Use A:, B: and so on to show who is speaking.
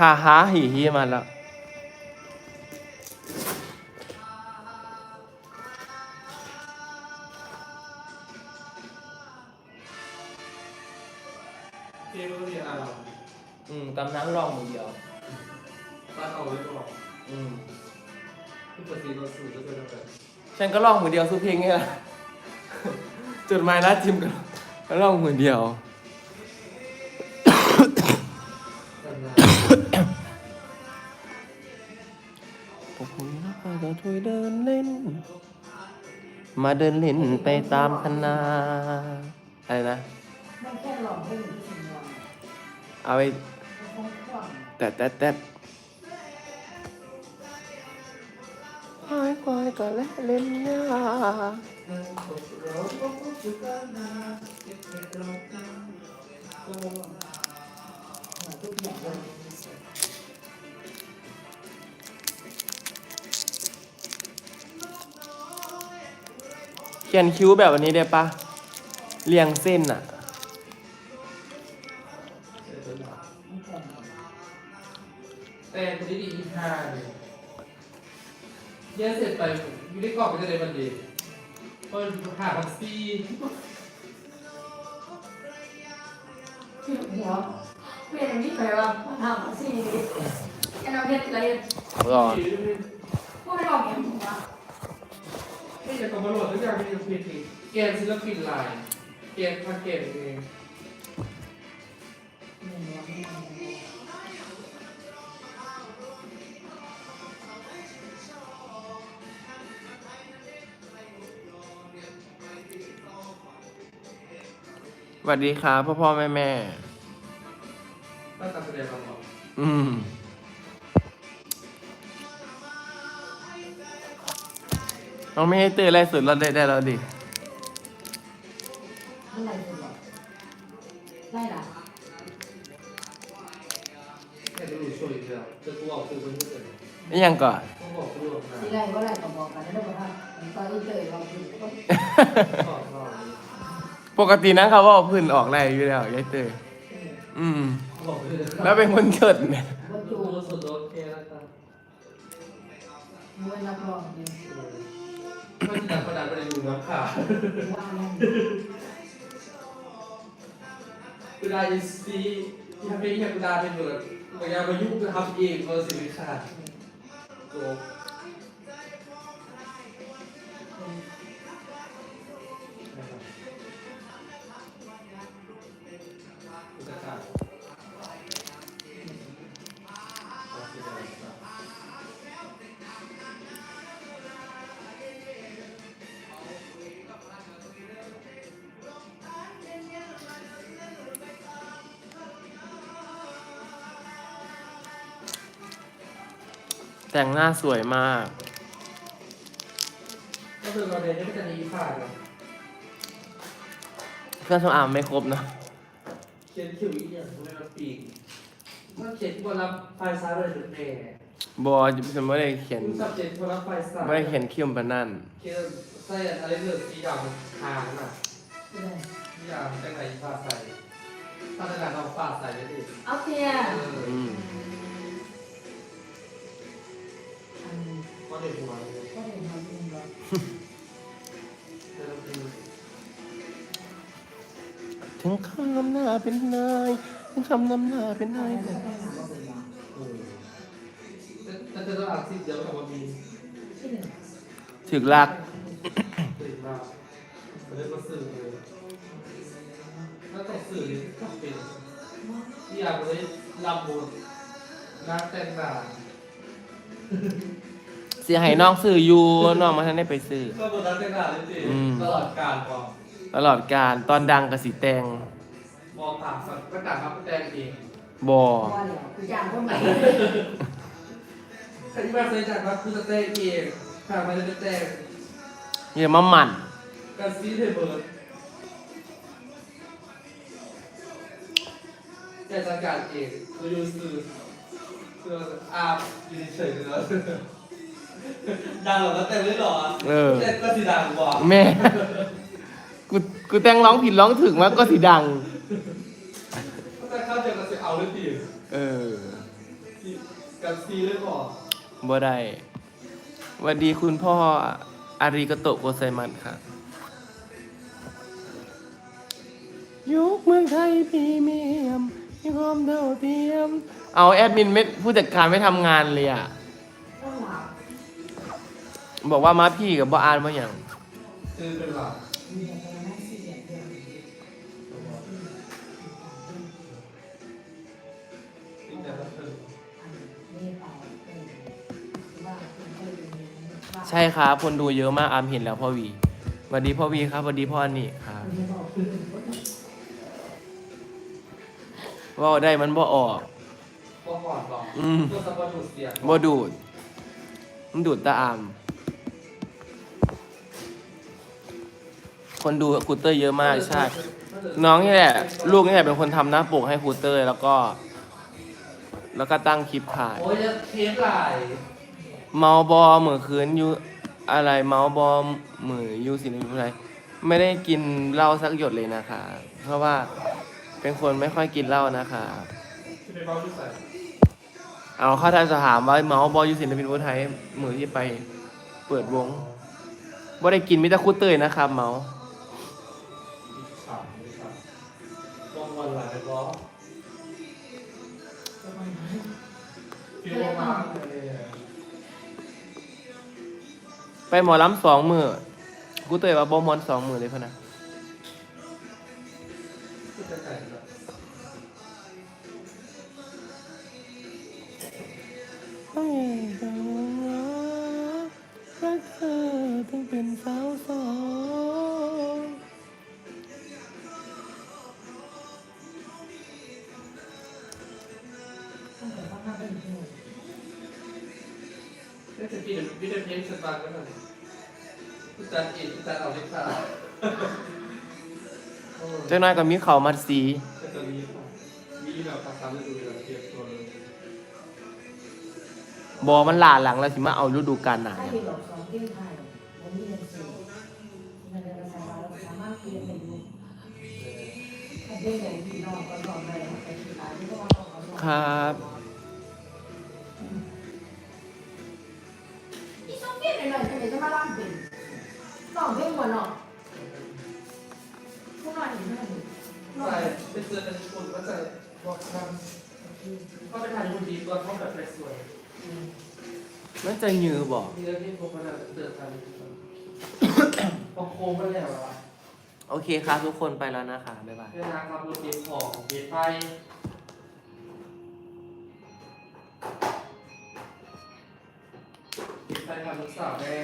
A: ฮ่าฮ่าฮีฮีมาแล้ว
B: เพลงเรียนอะไร
A: อืมกำลังร้องมือเดียว
B: ตัดเอาไว้ก่อน
A: อืม
B: ที่ปกติเราสูดก็จะแบบ
A: ฉันก็ร้องมือเดียวสู้เพลงนี่แหละจุดหมายนัดจิมก็ก็ร้องมือเดียว พวกคุณนะคะจะช่วยเดินเล่น มาเดินเล่นไปตามคณะอะไรนะ
C: มันแค่หลอกให้หนูที่สิงห์
A: เอาไป
C: มันคงคว่ำ
A: แต่แต่แต่ควายควายก็เล่นเล่นยาเขียนคิ้วแบบวันนี้ได้ปะเรียงเส้นอะ
B: แต่คนที่ดีอีห้าเนี่ยแย่เสร็จไปอยู่ในกรอบไปจะได้บันเดีเปิดหาพันซี
C: หัวเพื่อนนี่ไปว่าทำสิแค่เราเฮ็ดอะไร
A: รอ
C: พวกไม่ลองอย่างหัว
B: ไม่ จะกำมาโหลดทุกอย่างเป็นเพลงแกนศิลปินลายแกนพันแกนเอง
A: สวัสดีครับพ่อพ่อแม่แม่
B: ตั้งแต่แสดงมาบอก
A: อืม น้องไม่ให้ตื่นอะไรสุดเราได้ได้แล้วดิ
C: อะไรสุดหรอได้ละ
B: แค่ดูช่วยเดียวจะตัวออกคือคนที่เกิด
A: นี่ยังก่อน
B: ต้องบอกตัวออกมา
C: สิไรก็ได้ก็บอกกันได้บ่ครับตอนนี้เจอเราคือ
B: สอนเรา
A: ปกตินะเขาว่าพื้นออกอะไรอยู่แล้วยายเตยอืม
B: บอกไปเลย
A: แล้วเป็นคนเฉิดเนี่ย
C: บ่จู
B: ตัวสดโอเคแล้วกัน
C: มวยนักร้องนี่
B: ไม่ใช่ประดานประเด็นอยู่น้ำขา
C: ว่านั่น
B: เวลาจะซีที่เป็นแค่เวลาเป็นแบบพยายามมายุ่งจะทำเองก็สิไม่ะจบ
A: แต่งหน้าสวยมาก
B: ก็คือเราเรียนไม่จะมีขาดหรอ
A: เครื่องสำอางไม่ครบเนอะ
B: เขียนคิวอีกอย่างไม่มาปีกเมื่อเขียนที่บนรับไฟซ้ายเลยถึงแม่
A: บอจะไม่ได้เขียน
B: คุณสับเขียนบนรับไฟซ้าย
A: ไม่ได้เขียนคิ้วปานนั่น
B: เขียนใส่อะไรเลือดสีดำหางน่ะ
C: สิได้
B: สีดำแต่ไหนฟ้าใสถ้าแต่งเราฟ้าใสเลยดิ
C: เอาเตี้ย
B: เออ
A: อืม
B: ก็เด็กหัวเลย
C: ก็ได้ทำจริงบ่
B: เดินดู
A: ถึงคำนำหน้าเป็นนายถึงคำนำหน้าเป็นนาย
C: ก็ได้ทำบ่เป็นบ่
B: เออแต่แต่จะต้องอ่านสิเดี๋ยวกับว่ามี
C: ที่หนึ่ง
A: ถึกลัก
B: ตื่นมาเดินมาสื่อเลยถ้าต้องสื่อเนี่ยก็เป็นที่อยากเลยลำบุญนักแต่งหน้า
A: เสียให้น้องซื้ออยู่น้องมาทันได้ไปซื้อ
B: ก็บนนักแต่งหน้าเลยสิ
A: อืม
B: ตลอดการก่อน
A: ตลอดการตอนดังกับสีแตง
B: มองต่างสัตว์ก็ต่างครับแต่งเอง
A: บอ
C: พอแล้วคือจางคนใหม่
B: ใครที่มาเซ็นจากว่าคือจะแต่งเองหากมันจะแต่ง
A: อย่ามาหมั่น
B: กันซีเทเบิร์ดแต่จัดการเองคือยูซื้อคืออาบยืนเฉยเลย ดังเหรอก็แต่งไม่หรอ
A: เออ
B: แต่ก็สีดังกว่า
A: แม่ กู กูแต่งร้องผิดร้องถึงมากก็สีดัง
B: ก็แต่เข้าใจก็จะเอาเลยดิ
A: เออ
B: กับซีเลยบอก
A: บ่ได้สวัสดีคุณพ่ออาริกโตะโกไซมัสค่ะ ยุคเมืองไทยพรีเมียมมีความเท่าเทียม เอาแอดมินไม่ผู้จัดการไม่ทำงานเลยอะ
C: ต้องหลั บ
A: บอกว่ามาพี่กับบ่อ่านมาอย่าง
B: คือเป็นหลักที่จะรับเป็น
A: ใช่ครับ คนดูเยอะมากอามเห็นแล้วพ่อวีสวัสดีพ่อวีครับสวัสดีพ่ออันนี่ครับเว่าได้มันบ่ออก
B: ก็หอดบอก
A: อืม
B: เพื่อสะบัดดูดเสียง
A: บ่ดูด มันดูดตาอาม คนดูครูเตอร์เยอะมากใช่ น้องนี่แหละ ลูกนี่แหละเป็นคนทำหน้าปกให้ครูเตอร์แล้วก็ แล้วก็ตั้งคลิปถ่าย
B: โอ้ยจะเทปไหล
A: เมาบอเหมือคืนอยู่อะไรเมาบอเหมืออยู่สินอะไรไม่ได้กินเหล้าสักหยดเลยนะคะเพราะว่าเป็นคนไม่ค่อยกินเหล้านะคะ
B: เป็นเบ้าที่ใส่
A: เอาข้าทางสถามว่าเมาบออยู่ศิลปินวุฒิไทยมือที่ไป เปิดวงบ่ได้กินมิตรคูเตยนะครับเมา
B: วันหลายล้อฟิวมากเลย
A: ไปหมอลำสองมือคูเตยว่าบอมอนสองมือเลยพะนะ
B: ที่จะใส่แบบ
A: รักเธอต้องเป็นสาวสอง
B: จะกินวิดีโอเพลงสตาร์กันหน่อยพี่จันอินพี่จันเอาเล็กค่ะ
A: เจ้าน้อยกับมีเขามัดสี
B: ก็จะมีมีแบบตามฤดูแบบเทียบตัวเลย
A: บอมันหลาหลังแล้วสิมาเอาฤดูกาลหนา
D: ถ้า
A: เนี่ย
D: เรียนหลอกสองเรียนไทยวันนี้เรียนสี่มันจะสามารถเราสามารถเรียนได้อยู่ถ้าเรียนอย่างพี่น้องก็สอนได้ไปที่ไหนที่ว่าต้องเอา
A: ครับ
C: ผู้น้อยเห็นไหมลอง
B: ใส่เป็นเสื้อกันคนก็จะบอกทำก็ไปถ่ายรูปดีก่อนเพราะแบบสวย
A: มันจะยือบอก
B: มีเรื่องที่พบกันแล้วเตือนกันพอโค้งไปแล้วอะ
A: โอเคครับทุกคนไปแล้วนะคะ บ๊ายบาย
B: เวลาขับรถเก็บของเก็บไฟเก็บไฟทำลูกสาวแม่